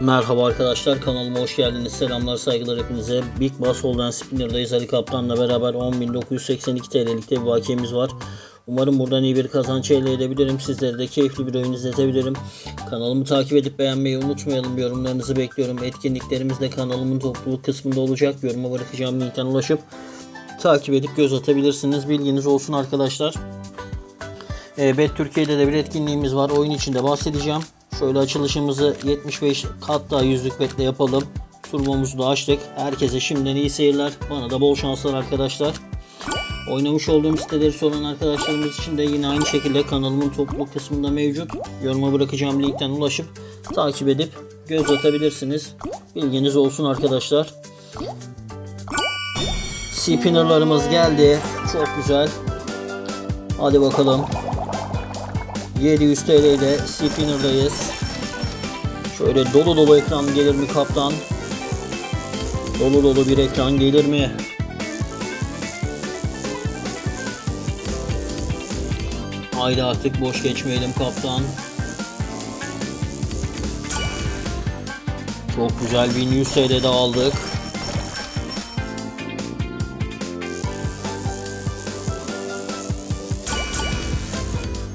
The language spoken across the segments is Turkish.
Merhaba arkadaşlar kanalıma hoş geldiniz. Selamlar saygılar hepinize. Big Bass Holden Spinner'dayız. Ali Kaptan'la beraber 10.982 TL'likte bir bakiyemiz var. Umarım buradan iyi bir kazanç elde edebilirim. Sizlere de keyifli bir oyun izletebilirim. Kanalımı takip edip beğenmeyi unutmayalım. Yorumlarınızı bekliyorum. Etkinliklerimiz de kanalımın topluluk kısmında olacak. Yoruma bırakacağım linkten ulaşıp takip edip göz atabilirsiniz. Bilginiz olsun arkadaşlar. E, Bet Türkiye'de de bir etkinliğimiz var. Oyun içinde bahsedeceğim. Şöyle açılışımızı 75 kat daha yüzlük betle yapalım. Turbomuzu da açtık. Herkese şimdiden iyi seyirler. Bana da bol şanslar arkadaşlar. Oynamış olduğum siteleri soran arkadaşlarımız için de yine aynı şekilde kanalımın topluluk kısmında mevcut. Yoruma bırakacağım linkten ulaşıp takip edip göz atabilirsiniz. Bilginiz olsun arkadaşlar. Spinner'larımız geldi. Çok güzel. Hadi bakalım. 700 TL ile Spinner'dayız. Şöyle dolu dolu ekran gelir mi kaptan? Dolu dolu bir ekran gelir mi? Haydi artık boş geçmeyelim kaptan. Çok güzel 1100 TL de aldık.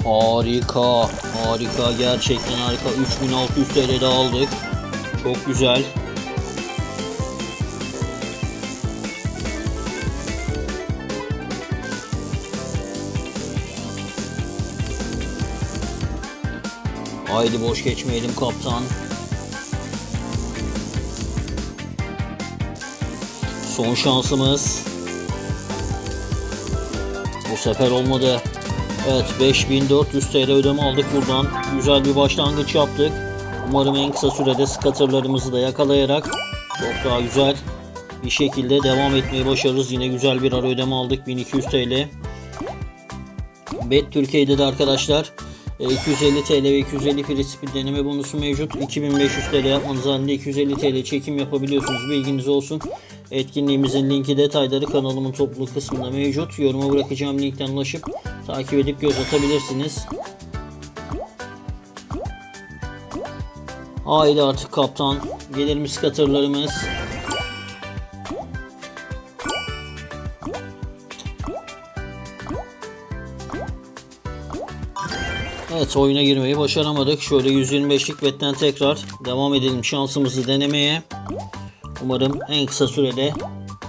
Harika, harika gerçekten harika. 3600 TL de aldık. Çok güzel. Haydi boş geçmeyelim kaptan. Son şansımız. Bu sefer olmadı. Evet 5400 TL ödeme aldık buradan. Güzel bir başlangıç yaptık. Umarım en kısa sürede skatırlarımızı da yakalayarak çok daha güzel bir şekilde devam etmeyi başarırız. Yine güzel bir ara ödeme aldık 1200 TL. Bet Türkiye'de de arkadaşlar e, 250 TL ve 250 free spin deneme bonusu mevcut. 2500 TL yapmanız halinde 250 TL çekim yapabiliyorsunuz. Bilginiz olsun. Etkinliğimizin linki detayları kanalımın topluluk kısmında mevcut. Yoruma bırakacağım linkten ulaşıp takip edip göz atabilirsiniz. Haydi artık kaptan. Gelir mi skatırlarımız? Evet oyuna girmeyi başaramadık. Şöyle 125'lik betten tekrar devam edelim şansımızı denemeye. Umarım en kısa sürede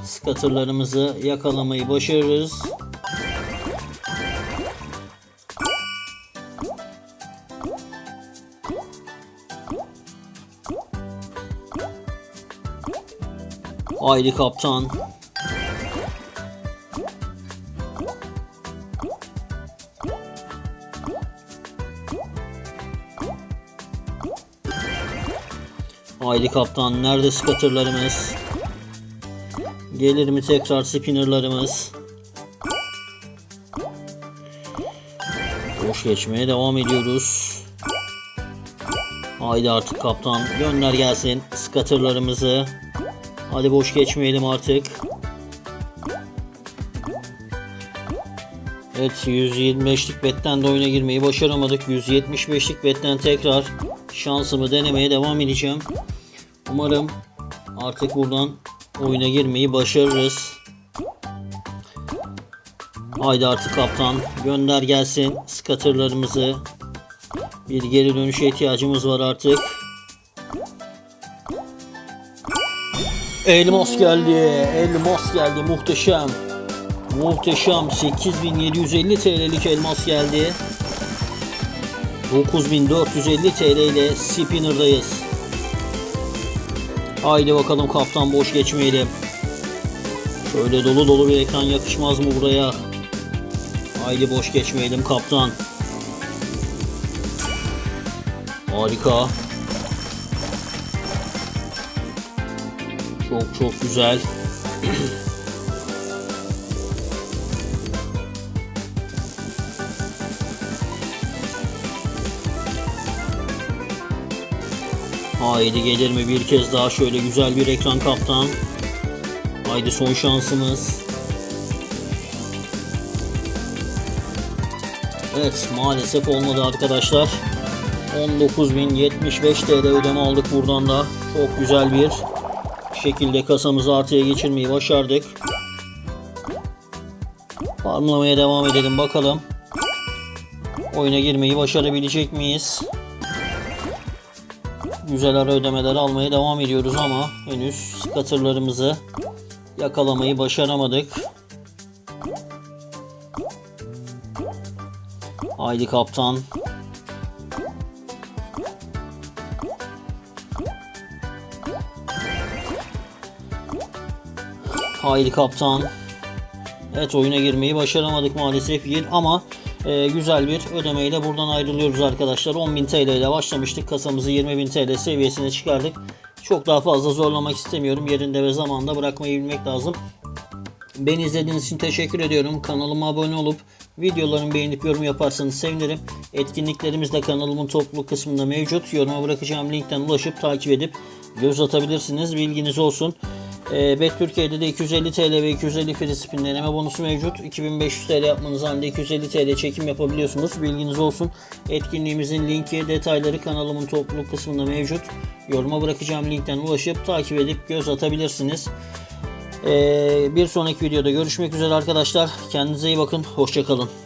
skatırlarımızı yakalamayı başarırız. Haydi kaptan. Haydi kaptan nerede scatterlarımız? Gelir mi tekrar spinnerlarımız? Boş geçmeye devam ediyoruz. Haydi artık kaptan gönder gelsin scatterlarımızı. Hadi boş geçmeyelim artık. Evet 125'lik betten de oyuna girmeyi başaramadık. 175'lik betten tekrar şansımı denemeye devam edeceğim. Umarım artık buradan oyuna girmeyi başarırız. Haydi artık kaptan gönder gelsin skatırlarımızı. Bir geri dönüşe ihtiyacımız var artık. Elmas geldi. Elmas geldi. Muhteşem. Muhteşem. 8750 TL'lik elmas geldi. 9450 TL ile spinner'dayız. Haydi bakalım kaptan boş geçmeyelim. Şöyle dolu dolu bir ekran yakışmaz mı buraya? Haydi boş geçmeyelim kaptan. Harika. Çok çok güzel. Haydi gelir mi bir kez daha şöyle güzel bir ekran kaptan. Haydi son şansımız. Evet maalesef olmadı arkadaşlar. 19.075 TL ödeme aldık buradan da. Çok güzel bir şekilde kasamızı artıya geçirmeyi başardık. Farmlamaya devam edelim bakalım. Oyuna girmeyi başarabilecek miyiz? Güzel ara ödemeler almaya devam ediyoruz ama henüz skatırlarımızı yakalamayı başaramadık. Haydi kaptan. Haydi kaptan. Evet oyuna girmeyi başaramadık maalesef ama e, güzel bir ödemeyle buradan ayrılıyoruz arkadaşlar. 10.000 TL ile başlamıştık. Kasamızı 20.000 TL seviyesine çıkardık. Çok daha fazla zorlamak istemiyorum. Yerinde ve zamanda bırakmayı bilmek lazım. Beni izlediğiniz için teşekkür ediyorum. Kanalıma abone olup videolarımı beğenip yorum yaparsanız sevinirim. Etkinliklerimiz de kanalımın topluluk kısmında mevcut. Yoruma bırakacağım linkten ulaşıp takip edip göz atabilirsiniz. Bilginiz olsun. E, Bet Türkiye'de de 250 TL ve 250 free spin deneme bonusu mevcut. 2500 TL yapmanız halinde 250 TL çekim yapabiliyorsunuz. Bilginiz olsun. Etkinliğimizin linki, detayları kanalımın topluluk kısmında mevcut. Yoruma bırakacağım linkten ulaşıp takip edip göz atabilirsiniz. Ee, bir sonraki videoda görüşmek üzere arkadaşlar. Kendinize iyi bakın. Hoşçakalın.